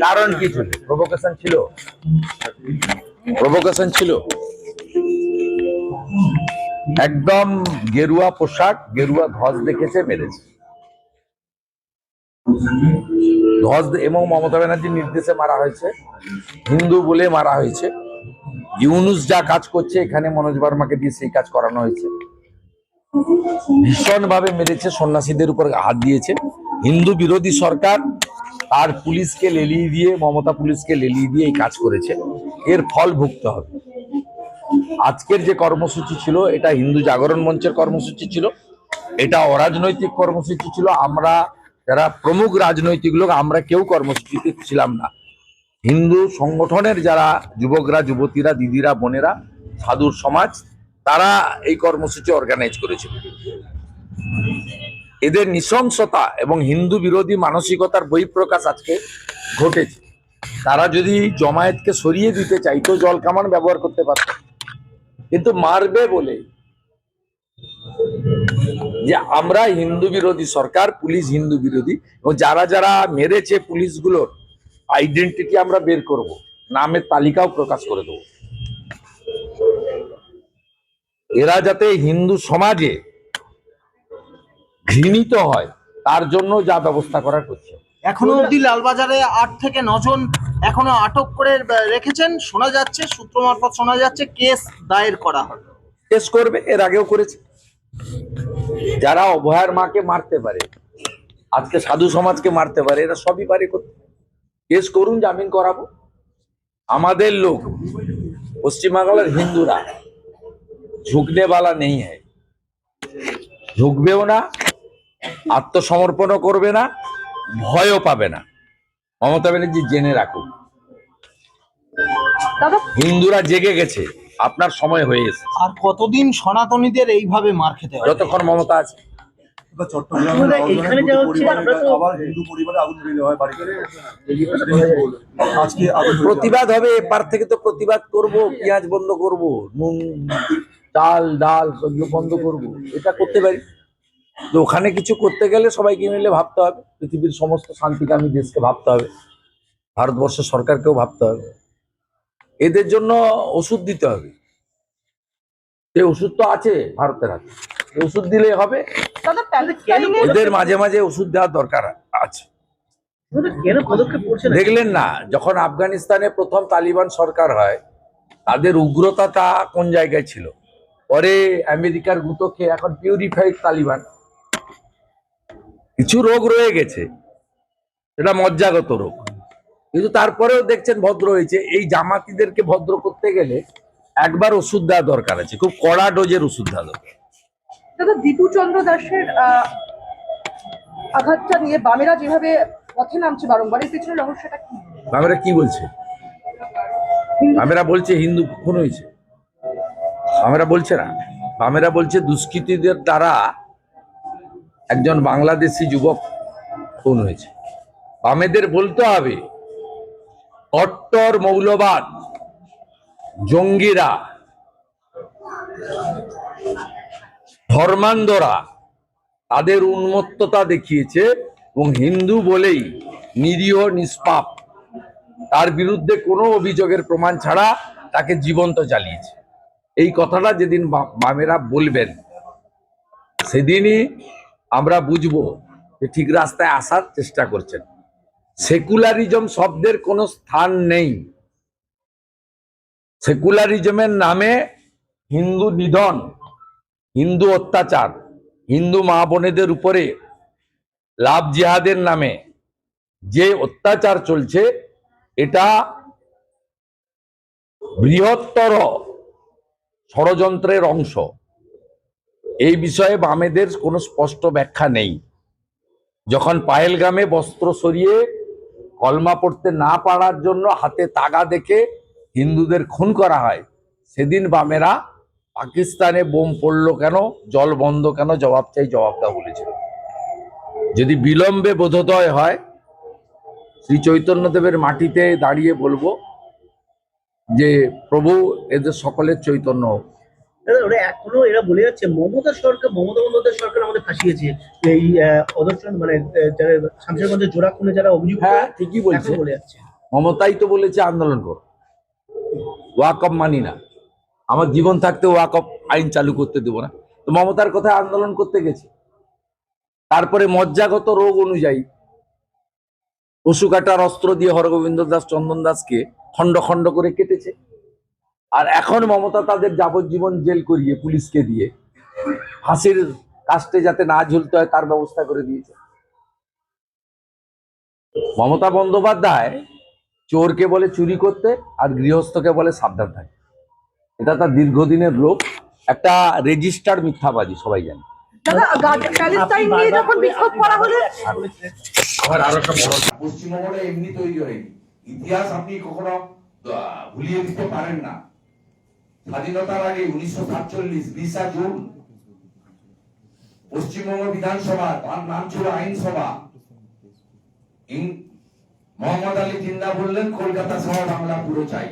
কারণে প্রভোকেশন ছিল? প্রভোকেশন ছিল? একদম গেরুয়া পোশাক, গেরুয়া ধ্বজ দেখেছে, মেরেছে। দে- এবং মমতা ব্যানার্জির নির্দেশে মারা হয়েছে। হিন্দু বলে মারা হয়েছে। ইউনুস যা কাজ করছে, এখানে মনোজ বর্মাকে দিয়ে সেই কাজ করানো হয়েছে। ভীষণ ভাবে মেরেছে, সন্ন্যাসীদের উপর হাত দিয়েছে। হিন্দু বিরোধী সরকার আর পুলিশকে লেলিয়ে দিয়ে, মমতা পুলিশকে লেলিয়ে দিয়ে এই কাজ করেছে। এর ফল ভুগতে হবে। আজকের যে কর্মসূচি ছিল, এটা হিন্দু জাগরণ মঞ্চের কর্মসূচি ছিল, এটা অরাজনৈতিক কর্মসূচি ছিল, আমরা যারা প্রমুখ রাজনৈতিক লোক, আমরা কেউ কর্মসূচিতে ছিলাম না। হিন্দু সংগঠনের যারা যুবকরা, যুবতীরা, দিদিরা, বোনেরা, সাধুর সমাজ তারা এই কর্মসূচি অর্গানাইজ করেছিল এদের নৃশংসতা এবং হিন্দু বিরোধী মানসিকতার বহিঃপ্রকাশ আজকে ঘটেছে। তারা যদি জমায়েতকে সরিয়ে দিতে চাইতো, জল কামান ব্যবহার করতে পারত। কিন্তু মারবে বলে যে আমরা হিন্দু বিরোধী সরকার, পুলিশ হিন্দু বিরোধী, এবং যারা যারা মেরেছে পুলিশগুলোর আইডেন্টিটি আমরা বের করব। নামের তালিকাও প্রকাশ করে দেবো। এরা যাতে হিন্দু সমাজে ঘৃণিত হয় তার জন্য যা ব্যবস্থা করার করছে। এখনও অবধি লালবাজারে আট থেকে নজন এখনও আটক করে রেখেছেন। শোনা যাচ্ছে সূত্র মারফত শোনা যাচ্ছে কেস দায়ের করা হবে। কেস করবে এর আগেও করেছে। যারা অভয়ার মাকে মারতে পারে আজকে সাধু সমাজকে মারতে পারে এরা সবই পারে করতে। কেস করুন জামিন করাবো। আমাদের লোক পশ্চিমবাংলার হিন্দুরা ঝুঁকনে বালা নেই হ্যায় ঝুঁকবেও না আত্মসমর্পণও করবে না ভয়ও পাবে না। মমতা ব্যানার্জি জেনে রাখুন। হিন্দুরা জেগে গেছে আপনার সময় হয়ে গেছে। আর কতদিন সনাতনীদের এইভাবে মার খেতে হবে যতক্ষণ মমতা আছে। বা চট্টগ্রামের এখানে যা হচ্ছে আমরা তো- আবার হিন্দু পরিবারে আগুন ধরে দেওয়া হয় বাড়িতে আজকে আগুন ধরিয়ে দেওয়া প্রতিবাদ হবে এপার থেকে তো প্রতিবাদ করব পেঁয়াজ বন্ধ করব নুন চাল ডাল সেগুলো বন্ধ করব। এটা করতে পারি। তো ওখানে কিছু করতে গেলে সবাইকে মিলে ভাবতে হবে। পৃথিবীর সমস্ত শান্তিকামী দেশকে ভাবতে হবে। ভারতবর্ষের সরকারকেও ভাবতে হবে। এদের জন্য ওষুধ দিতে হবে। সেই ওষুধ তো আছে ভারতের হাতে। ওষুধ দিলে হবে। এদের মাঝে মাঝে ওষুধ দেওয়ার দরকার আছে। দেখলেন না যখন আফগানিস্তানে প্রথম তালিবান সরকার হয় তাদের উগ্রতাটা কোন জায়গায় ছিল? পরে আমেরিকার গুতো খেয়ে এখন পিউরিফাইড তালিবান। কিছু রোগ রয়ে গেছে সেটা মজ্জাগত রোগ। কিন্তু তারপরেও দেখছেন ভদ্র হয়েছে এই জামাতিদেরকে ভদ্র করতে গেলে একবার ওষুধ দেওয়া দরকার আছে খুব কড়া ডোজের ওষুধ দেওয়া দরকার। দাদা দীপু চন্দ্র দাসের আঘাতটা নিয়ে বামেরা যেভাবে পথে নামছে বারংবার এর পিছনে রহস্যটা কি? আমরা কি বলছে? আমরা বলছে হিন্দু খুন হয়েছে। আমরা বলছে না। বামেরা বলছে দুষ্কৃতীদের দ্বারা একজন বাংলাদেশি যুবক খুন হয়েছে। বামেদের বলতে হবে, কট্টর মৌলবাদ, জঙ্গিরা, ধর্মান্ধরা, তাদের উন্মত্ততা দেখিয়েছে এবং হিন্দু বলেই নিরীহ, নিষ্পাপ, তার বিরুদ্ধে কোনো অভিযোগের প্রমাণ ছাড়া তাকে জীবন্ত জ্বালিয়েছে এই কথাটা যেদিন বামেরা বলবেন, সেদিনই আমরা বুঝব যে ঠিক রাস্তায় আসার চেষ্টা করছেন। সেকুলারিজম শব্দের কোনো স্থান নেই। সেকুলারিজমের নামে হিন্দু নিধন, হিন্দু অত্যাচার, হিন্দু মা বোনেদের উপরে লাভ জিহাদের নামে যে অত্যাচার চলছে, এটা বৃহত্তর ষড়যন্ত্রের অংশ। এই বিষয়ে বামেদের কোনো স্পষ্ট ব্যাখ্যা নেই। যখন পায়েলগামে বস্ত্র সরিয়ে কলমা পড়তে না পারার জন্য হাতে তাগা দেখে হিন্দুদের খুন করা হয়, সেদিন বামেরা, পাকিস্তানে বোম পড়ল কেন? জল বন্ধ কেন? জবাব চাই জবাব দাও বলেছিল যদি বিলম্বে বোধোদয় হয়, শ্রী চৈতন্যদেবের মাটিতে দাঁড়িয়ে বলব যে প্রভু এদের সকলের চৈতন্য হোক। ওরা এখনও এরা বলে যাচ্ছে মমতা সরকার মমতা বন্দ্যোপাধ্যায় সরকার আমাদের ফাঁসিয়েছে। এই অদর্শন মানে যারা শামশেরগঞ্জের জোড়া খুনে যারা অভিযুক্ত হ্যাঁ ঠিকই বলছে। বলে যাচ্ছে। মমতাই তো বলেছে আন্দোলন করো। ওয়াকফ মানি না। আমার জীবন থাকতে ওয়াকফ আইন চালু করতে দেবো না। তো মমতার কথা আন্দোলন করতে গেছে। তারপরে মজ্জাগত রোগ অনুযায়ী পশু কাটার অস্ত্র দিয়ে হরগোবিন্দ দাস চন্দন দাসকে খণ্ড খণ্ড করে কেটেছে। আর এখন মমতা তাদের যাবজ্জীবন জেল করিয়ে পুলিশকে দিয়ে। ফাঁসির কাস্টে যাতে না ঝুলতে হয় তার ব্যবস্থা করে দিয়েছে। মমতা বন্দ্যোপাধ্যায় চোরকে বলে চুরি করতে আর গৃহস্থকে বলে সাবধান থাকে এটা তার দীর্ঘদিনের রোগ। একটা রেজিস্টার্ড মিথ্যাবাদী সবাই জানে। দাদা গাজা- প্যালেস্তাইন নিয়ে যখন বিক্ষোভ করা হলে আবার আরও একটা বড় পশ্চিমবঙ্গটা এমনি তৈরি হয়নি। ইতিহাস আপনি কখনো ভুলিয়ে দিতে পারেন না। স্বাধীনতার আগে উনিশশো সাতচল্লিশ, বিশা জুন, পশ্চিমবঙ্গ বিধানসভা, তার নাম ছিল আইনসভা। মোহাম্মদ আলী জিন্না বললেন, কলকাতা সহ বাংলা পুরো চাই।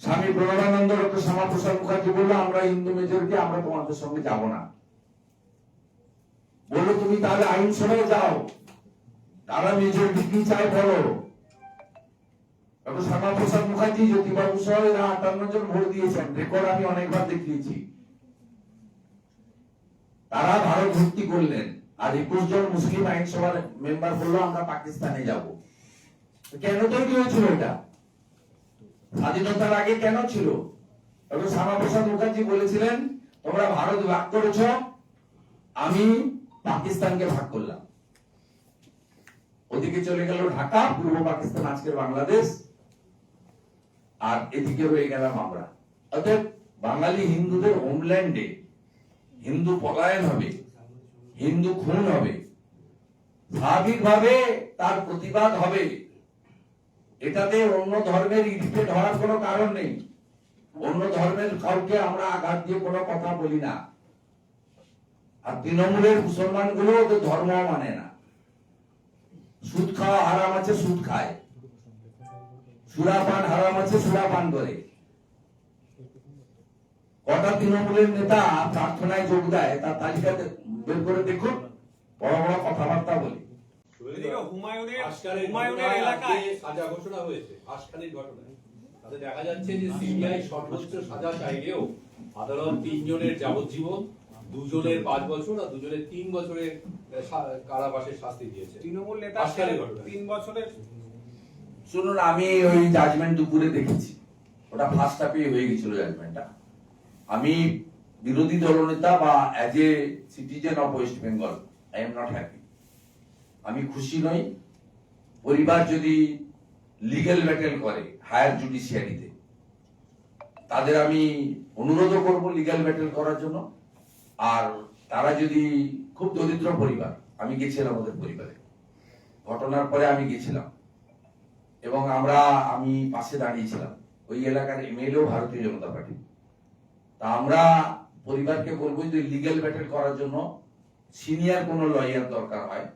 স্বামী প্রণবানন্দ ডক্টর শ্যামাপ্রসাদ মুখার্জি বলল আমরা হিন্দু মেজরিটি, আমরা তোমাদের সঙ্গে যাব না। বলল, তুমি তাহলে আইনসভায় যাও। তারা মেজরিটি কি চাই বলো? ডক্টর শ্যামাপ্রসাদ মুখার্জি জ্যোতিবাবু সহ এরা আটান্ন জন ভোট দিয়েছেন। রেকর্ড আমি অনেকবার দেখিয়েছি। তারা ভারত ভর্তি করলেন। আর একুশ জন মুসলিম আইনসভার মেম্বার আমরা পাকিস্তানে যাব। কেন তৈরি হয়েছিল এটা? স্বাধীনতার আগে কেন ছিল? ডক্টর শ্যামাপ্রসাদ মুখার্জি বলেছিলেন, তোমরা ভারত ভাগ করেছ, আমি পাকিস্তানকে ভাগ করলাম। ওদিকে চলে গেল ঢাকা, পূর্ব পাকিস্তান, আজকের বাংলাদেশ। আর এদিকে রয়ে গেলাম আমরা। অর্থাৎ বাঙালি হিন্দুদের হোমল্যান্ডে হিন্দু পলায়ন হবে, হিন্দু খুন হবে, স্বাভাবিকভাবে তার প্রতিবাদ হবে। এটাতে অন্য ধর্মের ইরিটেট হওয়ার কোনো কারণ নেই। অন্য ধর্মের কাউকে আমরা আঘাত দিয়ে কোনো কথা বলি না। আর তৃণমূলের মুসলমানগুলো ওদের ধর্ম মানে না। সুদ খাওয়া হারাম আছে, সুদ খায়। সুরাপান হারাম আছে সুরাপান করে। কটা তৃণমূলের নেতা প্রার্থনায় যোগ দেয় তার তালিকা বের করে দেখুন বড় বড় কথাবার্তা বলি। হুমায়ুনের আজকালের হুমায়ুনের ঘটনায় এলাকায় সাজা ঘোষণা হয়েছে আজকালের ঘটনায়। তাতে দেখা যাচ্ছে যে সিবিআই সর্বোচ্চ সাজা চাইলেও আদালত তিনজনের যাবজ্জীবন দুজনের পাঁচ বছর আর দুজনের তিন বছরের কারাবাসের শাস্তি দিয়েছে। তৃণমূল নেতা আজকালের ঘটনা। তিন বছরের শুনুন, আমি ওই জাজমেন্ট দুপুরে দেখেছি। ওটা ফার্স্ট হাফে হয়ে গেছিল জাজমেন্টটা আমি বিরোধী দলনেতা বা as a citizen of West Bengal I am not happy আমি খুশি নই। পরিবার যদি লিগ্যাল ব্যাটেল করে হায়ার জুডিশিয়ারিতে তাদের আমি অনুরোধও করব লিগ্যাল ব্যাটেল করার জন্য। আর তারা যদি খুব দরিদ্র পরিবার, আমি গেছিলাম ওদের পরিবারে। ঘটনার পরে আমি গেছিলাম। এবং আমরা, আমি পাশে দাঁড়িয়েছিলাম। ওই এলাকার এমএলএও ভারতীয় জনতা পার্টি। তা আমরা পরিবারকে বলব যে লিগ্যাল ব্যাটেল করার জন্য সিনিয়র কোনো লয়ার দরকার হয়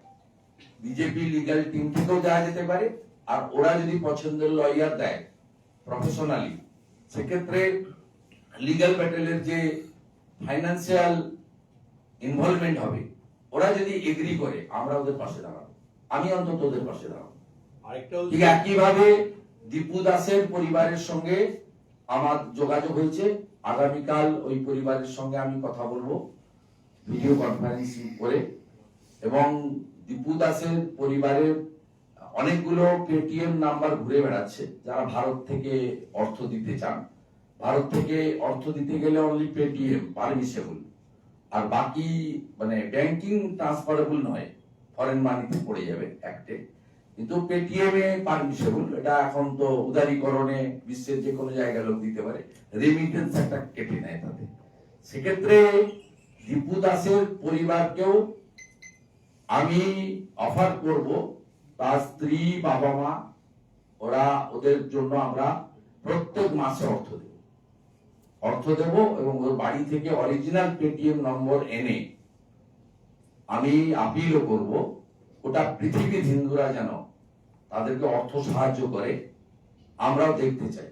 বিজেপি লিগ্যাল টিম থেকেও যাওয়া যেতে পারে, আর ওরা যদি পছন্দের লয়ার দেয় প্রফেশনালি সেক্ষেত্রে লিগ্যাল ব্যাটেলের যে ফাইন্যান্সিয়াল ইনভলভমেন্ট হবে, ওরা যদি এগ্রি করে, আমরা ওদের পাশে দাঁড়াবো। আমি অন্তত ওদের পাশে দাঁড়াবো। একইভাবে দীপু দাসের পরিবারের সঙ্গে আমার যোগাযোগ হয়েছে। আগামীকাল ওই পরিবারের সঙ্গে আমি কথা বলব ভিডিও কনফারেন্সিং করে। এবং দীপু দাসের পরিবারের অনেকগুলো পেটিএম নাম্বার ঘুরে বেড়াচ্ছে। যারা ভারত থেকে অর্থ দিতে চান। ভারত থেকে অর্থ দিতে গেলে অনলি পেটিএম পারমিশেবল আর বাকি মানে ব্যাংকিং ট্রান্সফারেবল নয়। ফরেন মানিতে পড়ে যাবে অ্যাক্টে কিন্তু পেটিএম পারমিশেবল এটা এখন তো উদারীকরণে বিশ্বের যে কোনো জায়গায় লোক দিতে পারে রেমিটেন্স একটা কেটে নেয় তাতে। সেক্ষেত্রে দীপু দাসের পরিবারকেও আমি অফার করব, তার স্ত্রী, বাবা মা, ওরা ওদের জন্য আমরা প্রত্যেক মাসে অর্থ দেব। অর্থ দেব এবং ওর বাড়ি থেকে অরিজিনাল পেটিএম নম্বর এনে আমি আপিলও করব। ওটা পৃথিবীর হিন্দুরা যেন তাদেরকে অর্থ সাহায্য করে আমরাও দেখতে চাই।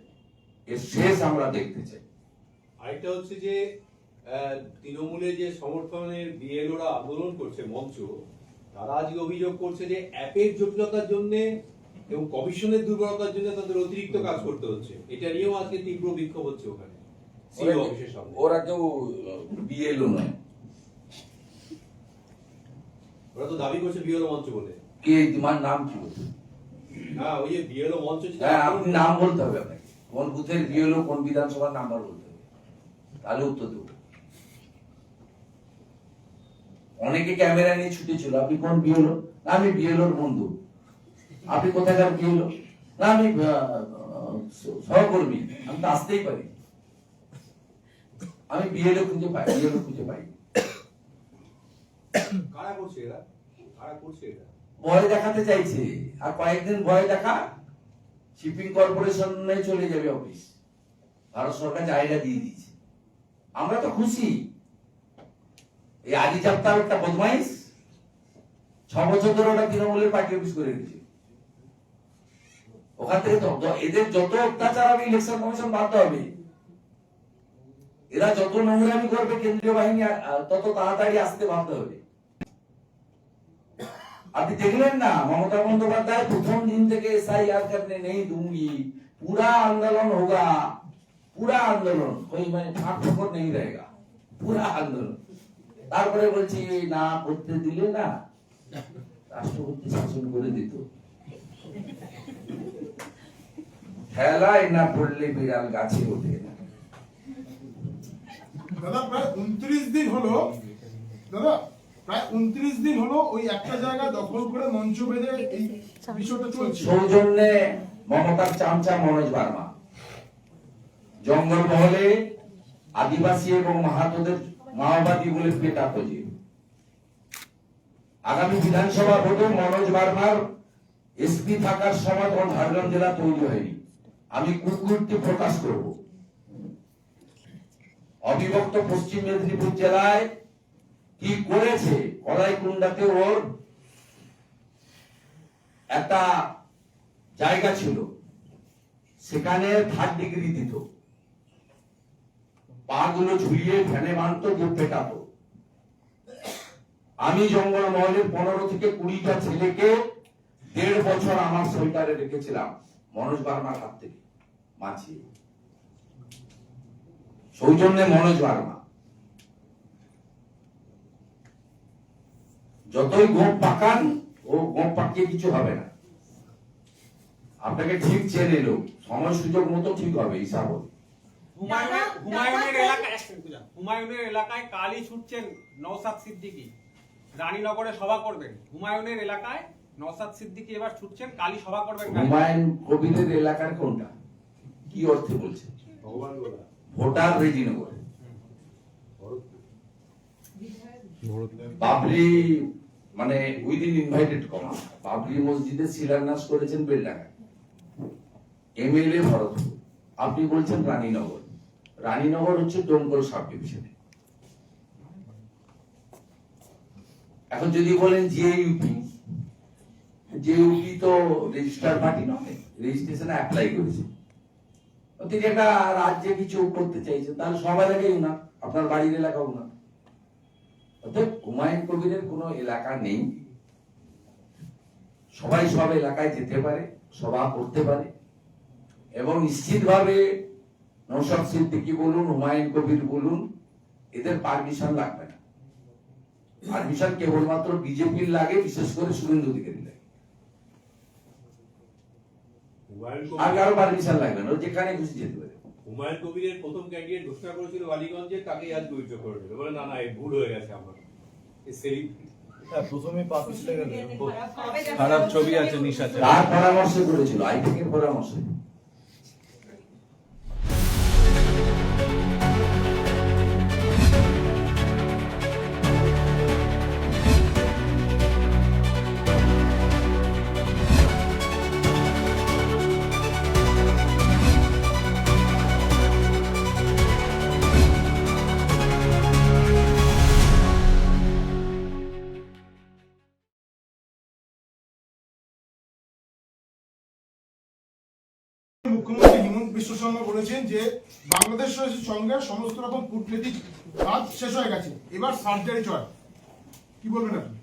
এর শেষ আমরা দেখতে চাই। আরেকটা হচ্ছে যে আহ, তৃণমূলের যে সমর্থনের বিএলওরা আন্দোলন করছে মঞ্চ তারা আজকে অভিযোগ করছে যে অ্যাপের জটিলতার জন্য এবং কমিশনের দুর্বলতার জন্য তাদের অতিরিক্ত কাজ করতে হচ্ছে। এটা নিয়েও আজকে তীব্র বিক্ষোভ হচ্ছে ওখানে। ওরা কেউ বিএলও নয়। ওরা তো দাবি করছে বিএলও মঞ্চ বলে। কে তোমার নাম কি বলছে হ্যাঁ ওই যে বিএলও মঞ্চ হ্যাঁ আপনি নাম বলতে হবে আপনাকে। কোন বুথের বিএলও কোন বিধানসভার নাম্বার বলতে হবে। তাহলে উত্তর দেবো। অনেকে ক্যামেরা নিয়ে ছুটেছিল আপনি কোন বিএলও না আমি বিএলওর বন্ধু। আপনি কোথাকার বিএলও না আমি সহকর্মী। আমি তো আসতেই পারি। আমি বিএলও খুঁজে পাই বিএলও খুঁজে পাই। ভয় দেখাতে চাইছে। আর কয়েকদিন ভয় দেখা শিপিং কর্পোরেশনে চলে যাবে অফিস ভারত সরকার জায়গা দিয়ে দিয়েছে। আমরা তো খুশি। এই আদি চাপ্তার একটা বদমাইশ ছ বছর ধরে ওটা তৃণমূলের পার্টি অফিস করে রেখেছে ওখান থেকে এদের যত অত্যাচার হবে ইলেকশন কমিশন বাধ্য হবে। এরা যত নোংরামি করবে, কেন্দ্রীয় বাহিনী তত তাড়াতাড়ি আসতে বাধ্য হবে। আপনি দেখলেন না মমতা বন্দ্যোপাধ্যায় প্রথম দিন থেকে एसआईआर करने नहीं दूंगी पूरा आंदोलन होगा पूरा आंदोलन कोई মানে ফাঁক ফোকর नहीं रहेगा पूरा आंदोलन তারপরে বলছি না করতে দিলে না রাষ্ট্রপতি শাসন করে দিত খেলায় না পড়লে বিড়াল গাছে ওঠে না দাদা প্রায় উনত্রিশ দিন হলো দাদা প্রায় উনত্রিশ দিন হলো ওই একটা জায়গা দখল করে মঞ্চ বেঁধে এই বিষয়টা চলছে। সৌজন্যে মমতার চামচা মনোজ বার্মা। জঙ্গলমহলে আদিবাসী এবং মাওবাদী বলে পেটা খোঁজে আগামী বিধানসভা ভোটে মনোজ বার্মার এসপি থাকার সময় তখন ঝাড়গ্রাম জেলা তৈরি হয়নি। আমি কুকুরটি প্রকাশ করব। অবিভক্ত পশ্চিম মেদিনীপুর জেলায় কি করেছে? কলাইকুণ্ডাতে ওর? একটা জায়গা ছিল। সেখানে থার্ড ডিগ্রি দিত। পা গুলো ঝুলিয়ে ফ্যানে মানতো যে পেটাতো আমি জঙ্গল মহলের পনেরো থেকে কুড়িটা ছেলেকে দেড় বছর আমার সোয়েটারে রেখেছিলাম, মনোজ বার্মার হাত থেকে মাছিয়ে সৌজন্যে মনোজ বার্মা। যতই গোপ পাকান ও গোপ পাকিয়ে কিছু হবে না। আপনাকে ঠিক চেনে লোক সময় সুযোগ মতো ঠিক হবে হিসাব হবে। হুমায়ুনের হুমায়ুনের এলাকায় এক second বুঝলাম। হুমায়ুনের এলাকায় কালই ছুটছেন নওসাদ সিদ্দিকী। রানীনগরে সভা করবেন। হুমায়ুনের এলাকায় নওসাদ সিদ্দিকী এবার ছুটছেন সভা করবেন হুমায়ুন কবিরের এলাকার কোনটা? কি অর্থে বলছে ভোটার রেজিনগর। বাবরি মানে উইদিন ইনভাইটেড কমা বাবরি মসজিদে শিলান্যাস করেছেন বেলডাঙ্গা এমএলএ ভরতপুর, আপনি বলছেন রানীনগর। রানীনগর হচ্ছে ডোমকল সাব ডিভিশনে এখন যদি বলেন যে ইউপি যে ইউপি তো রেজিস্টার পার্টি নয় রেজিস্ট্রেশন অ্যাপ্লাই করেছে। তিনি একটা রাজ্যে কিছু করতে চাইছেন, তাহলে সব এলাকাই না আপনার বাড়ির এলাকাও না অর্থাৎ হুমায়ুন কবিরের কোনো এলাকা নেই। সবাই সব এলাকায় যেতে পারে সভা করতে পারে। এবং নিশ্চিতভাবে নৌশাদ সিদ্দিকি বলুন হুমায়ুন কবির বলুন এদের পারমিশন লাগবে না। পারমিশন কেবলমাত্র বিজেপির লাগে বিশেষ করে শুভেন্দু অধিকারী লাগে। আর কারও পারমিশন লাগবে না যেখানে খুশি যেতে পারে। হুমায়ুন কবিরের প্রথম ক্যান্ডিডেট ঘোষণা করেছিল বালিগঞ্জে তাকেই আজ উইথড্র করে দিল বলে না না এই ভুল হয়ে গেছে আমার। এই সেলিম প্রথমে পা পিছলে খারাপ ছবি আছে নিশা তার পরামর্শ করেছিল আইটিকে পরামর্শ। বিশ্ব শর্মা বলেছেন যে বাংলাদেশের সঙ্গে সমস্ত রকম কূটনৈতিক কাজ শেষ হয়ে গেছে। এবার সার্জারি চয়। কি বলবেন আপনি?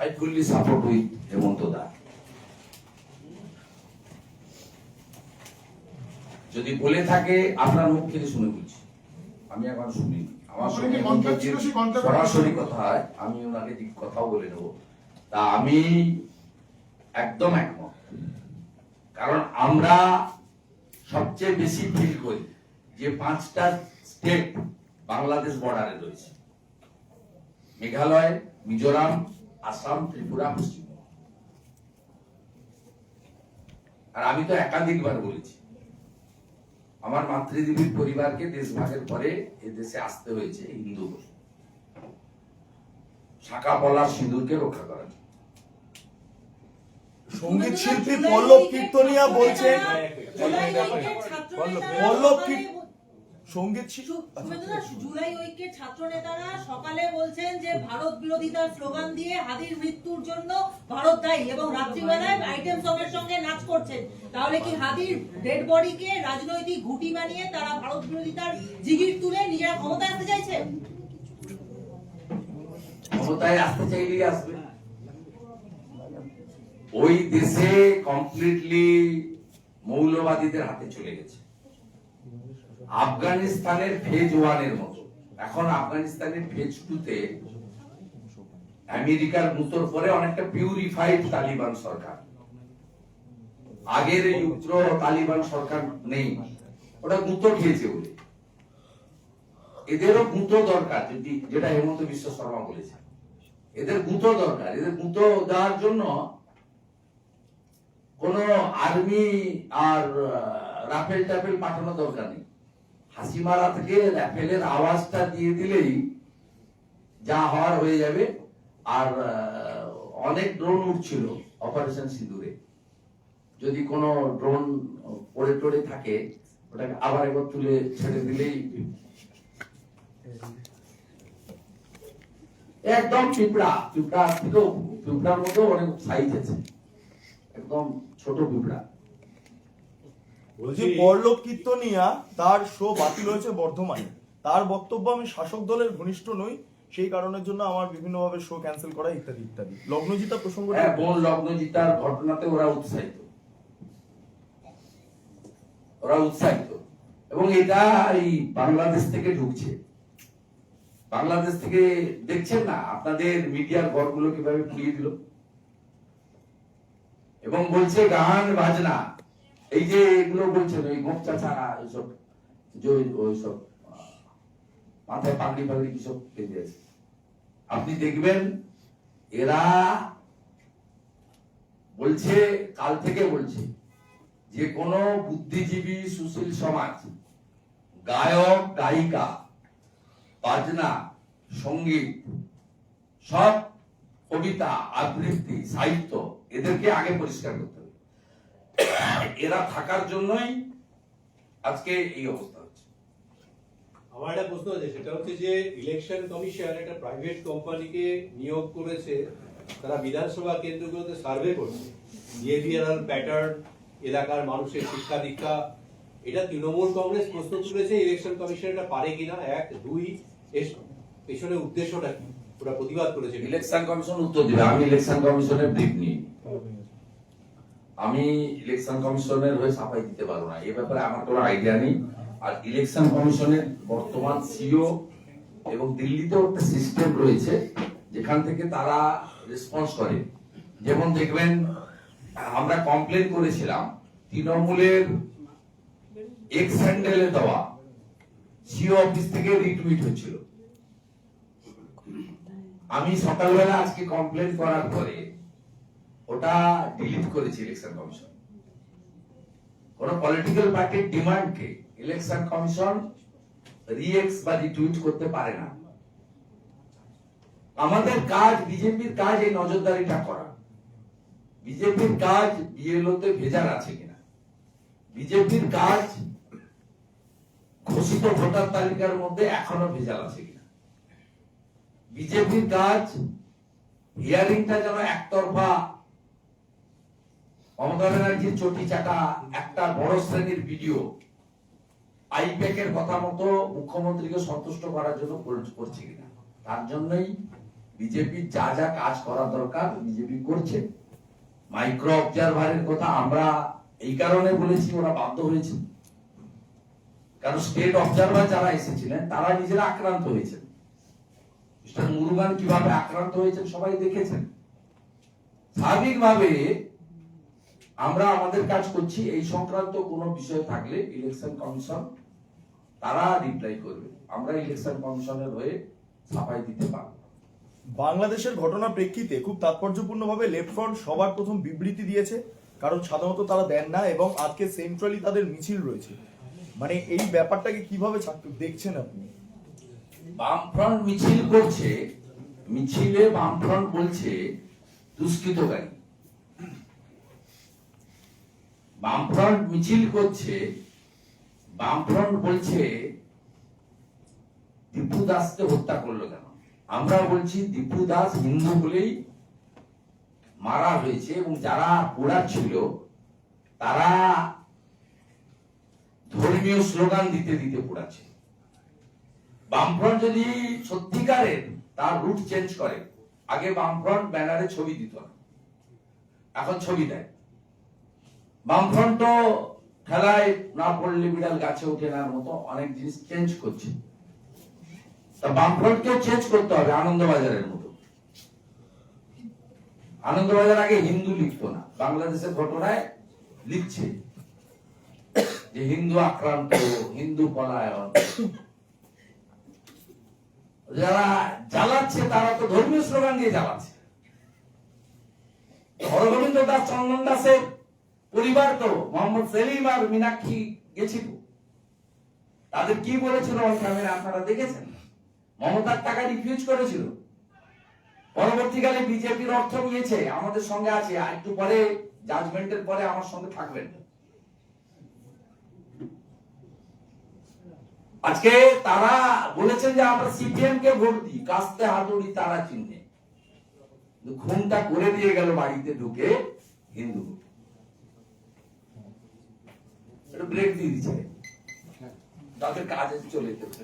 I fully support with Hemant দা যদি বলে থাকে আপনার মুখ থেকে শুনে বুঝছি আমি এখন শুনিনি। আমার সঙ্গে সরাসরি কথা হয় আমি ওনাকে ঠিক কথাও বলে নেব। তা আমি একদম একমত। কারণ আমরা সবচেয়ে বেশি ফিল করি যে পাঁচটা স্টেট বাংলাদেশ বর্ডারে রয়েছে মেঘালয়, মিজোরাম, আসাম, ত্রিপুরা পশ্চিমবঙ্গ আর আমি তো একাধিকবার বলেছি, আমার মাতৃদেবীর পরিবারকে দেশভাগের পরে এ দেশে আসতে হয়েছে হিন্দু। শাখা পলার সিঁদুরকে রক্ষা করার জন্য। সংগীত শিল্পী পল্লব কীর্তনিয়া বলছেন পল্লব কীর্ত- সংগীত শিল্পী জুলাই ঐক্যের ছাত্র নেতারা সকালে বলছেন যে ভারত বিরোধিতার স্লোগান দিয়ে হাদির মৃত্যুর জন্য ভারত দায়ী এবং রাত্রিবেলায় আইটেম সং সঙ্গে নাচ করছেন। তাহলে কি হাদির ডেড বডিকে রাজনৈতিক ঘুঁটি বানিয়ে তারা ভারত বিরোধিতার জিগির তুলে নিজেরা ক্ষমতায় আসতে চাইছে? ক্ষমতায় আসতে চাইলেই আসবে। ওই দেশে কমপ্লিটলি মৌলবাদীদের হাতে চলে গেছে। আফগানিস্তানের ফেজ ওয়ানের মতো। এখন আফগানিস্তানের ফেজ টুতে আমেরিকার মুতোর পরে অনেকটা পিউরিফাইড তালিবান সরকার। আগের উগ্র তালিবান সরকার নেই। ওটা গুঁতো খেয়েছে বলে এদেরও গুঁতো দরকার, যদি যেটা হেমন্ত বিশ্ব শর্মা বলেছে এদের গুঁতো দরকার। এদের গুঁতো দেওয়ার জন্য কোন আর্মি আর রাফেল টাফেল পাঠানো দরকার নেই। হাসিমারা থেকে রাফেলের আওয়াজটা দিয়ে দিলেই যা হওয়ার হয়ে যাবে। আর অনেক ড্রোন উঠছিল অপারেশন সিঁদুরে যদি কোনো ড্রোন পড়ে টড়ে থাকে, ওটাকে আবার একবার তুলে ছেড়ে দিলেই একদম পিঁপড়া পিঁপড়া থেকেও, পিঁপড়ার মধ্যেও অনেক সাইজ আছে। একদম ছোট পিঁপড়া বলছি পল্লব কীর্তনিয়া তার শো বাতিল হয়েছে বর্ধমানে। তার বক্তব্য আমি শাসক দলের ঘনিষ্ঠ নই সেই কারণের জন্য আমার বিভিন্নভাবে শো ক্যান্সেল করা ইত্যাদি ইত্যাদি। লগ্নজিতা প্রসঙ্গটা হ্যাঁ বোন লগ্ন জিতার ঘটনাতে ওরা উৎসাহিত। ওরা উৎসাহিত। এবং এটা এই বাংলাদেশ থেকে ঢুকছে। বাংলাদেশ থেকে দেখছেন না আপনাদের মিডিয়ার ঘরগুলো কীভাবে পুড়িয়ে দিল? এবং বলছে গান, বাজনা, এই যে এগুলো বলছেন ওই গোপ চাচা, ওইসব ওইসব, মাথায় পাগড়ি পাগড়ি কিসব বেঁধে আছে। আপনি দেখবেন, এরা বলছে, কাল থেকে বলছে, যে কোনো বুদ্ধিজীবী সুশীল সমাজ, গায়ক, গায়িকা, বাজনা, সংগীত, সব কবিতা, আবৃত্তি, সাহিত্য এদেরকে আগে পরিষ্কার করতে হবে। এরা থাকার জন্যই আজকে এই অবস্থা হচ্ছে। আমার একটা প্রশ্ন আছে, সেটা হচ্ছে যে ইলেকশন কমিশন একটা প্রাইভেট কোম্পানিকে নিয়োগ করেছে, তারা বিধানসভা কেন্দ্রগুলোতে সার্ভে করছে। বিহেভিয়ারাল প্যাটার্ন এলাকার মানুষের শিক্ষা দীক্ষা, এটা তৃণমূল কংগ্রেস প্রশ্ন তুলেছে ইলেকশন কমিশন এটা পারে কিনা? এক, দুই, এর পেছনে উদ্দেশ্যটা কি? ওরা প্রতিবাদ করেছে। ইলেকশন কমিশন উত্তর দিবে। আমি ইলেকশন কমিশনের ব্রিফ নিই আমি ইলেকশন কমিশনের হয়ে সাফাই দিতে পারব না। এ ব্যাপারে আমার কোনো আইডিয়া নেই। আর ইলেকশন কমিশনের বর্তমান সিও এবং একটা সিস্টেম রয়েছে, যেখান থেকে তারা রেসপন্স করে। যেমন দেখবেন, আমরা কমপ্লেন করেছিলাম, তৃণমূলের এক্স হ্যান্ডেলে দেওয়া সিও অফিস থেকে রিটুইট হচ্ছিল। আমি সকালবেলা আজকে কমপ্লেন করার পরে ওটা ডিলিট করেছি ইলেকশন কমিশন কোন পলিটিক্যাল পার্টির ডিমান্ডকে ইলেকশন কমিশন রিএক্স বা রিটুইট করতে পারে না। আমাদের কাজ, বিজেপির কাজ এই নজরদারিটা করা। বিজেপির কাজ বিএলওতে ভেজাল আছে কিনা? বিজেপির কাজ ঘোষিত ভোটার তালিকার মধ্যে এখনও ভেজাল আছে কিনা? বিজেপির কাজ, হিয়ারিংটা যেন একতরফা। মমতা ব্যানার্জির চটি চাটা একটা বড় শ্রেণির ভিডিও। আইপ্যাকের কথা মতো মুখ্যমন্ত্রীকে সন্তুষ্ট করার জন্য করছে কিনা। তার জন্যই বিজেপি যা যা কাজ করা দরকার বিজেপি করছে। মাইক্রো অবজারভারের কথা আমরা এই কারণে বলেছি, ওরা বাধ্য হয়েছে। কারণ স্টেট অবজারভার যারা এসেছিলেন, তারা নিজেরা আক্রান্ত হয়েছেন কীভাবে আক্রান্ত হয়েছেন সবাই দেখেছেন। স্বাভাবিকভাবে আমরা আমাদের কাজ করছি, এই সংক্রান্ত বিষয় থাকলে ইলেকশন কমিশন তারা রিপ্লাই করবে। আমরা ইলেকশন কমিশনের হয়ে ছাপাই দিতে পারব। বাংলাদেশের ঘটনা প্রেক্ষিতে খুব তাৎপর্যপূর্ণভাবে লেফট সবার প্রথম বিবৃতি দিয়েছে, কারণ সাধারণত তারা দেন না এবং আজকে সেন্ট্রালি তাদের মিছিল রয়েছে। মানে এই ব্যাপারটাকে কীভাবে দেখছেন আপনি? বামফ্রন্ট মিছিল করছে, মিছিলে বামফ্রন্ট বলছে দুষ্কৃতকারী বামফ্রন্ট মিছিল করছে, বামফ্রন্ট বলছে, দীপু দাসকে হত্যা করল কেন? আমরা বলছি দীপু দাস হিন্দু বলেই মারা হয়েছে এবং যারা পোড়াচ্ছিল তারা ধর্মীয় স্লোগান দিতে দিতে পোড়াচ্ছে। বামফ্রন্ট যদি সত্যিকারের, তার রুট চেঞ্জ করে। আগে বামফ্রন্ট ব্যানারে ছবি দিত এখন ছবি দেয়। বামফ্রন্ট খেলায় না পড়লে বিড়াল গাছে ওঠে না মতো অনেক জিনিস চেঞ্জ করছে। তা বামফ্রন্টকেও চেঞ্জ করতে হবে আনন্দবাজারের মতো। আনন্দবাজার আগে হিন্দু লিখতো না বাংলাদেশের ঘটনায় লিখছে যে হিন্দু আক্রান্ত, হিন্দু পলায়ন। যারা জ্বালাচ্ছে, তারা তো ধর্মীয় স্লোগান দিয়ে জ্বালাচ্ছে। হরগোবিন্দ দাস, চন্দন দাসের পরিবার তো মোহাম্মদ সেলিম আর মীনাক্ষী গেছিল। তাদের কি বলেছিল ক্যামেরা আপনারা দেখেছেন? মমতার টাকা রিফিউজ করেছিল। পরবর্তীকালে বিজেপির অর্থ নিয়েছে, আমাদের সঙ্গে আছে, আর একটু পরে জাজমেন্টের পরে আমার সঙ্গে থাকবেন। আজকে তারা বলেছেন যে আমরা সিপিএম কে ভোট দিই। কাস্তে হাতুড়ি তারা কিন্তু খুনটা করে দিয়ে গেল বাড়িতে ঢুকে হিন্দু। ব্রেক দিয়ে দিচ্ছে। তাদের কাজে চলে যেতে।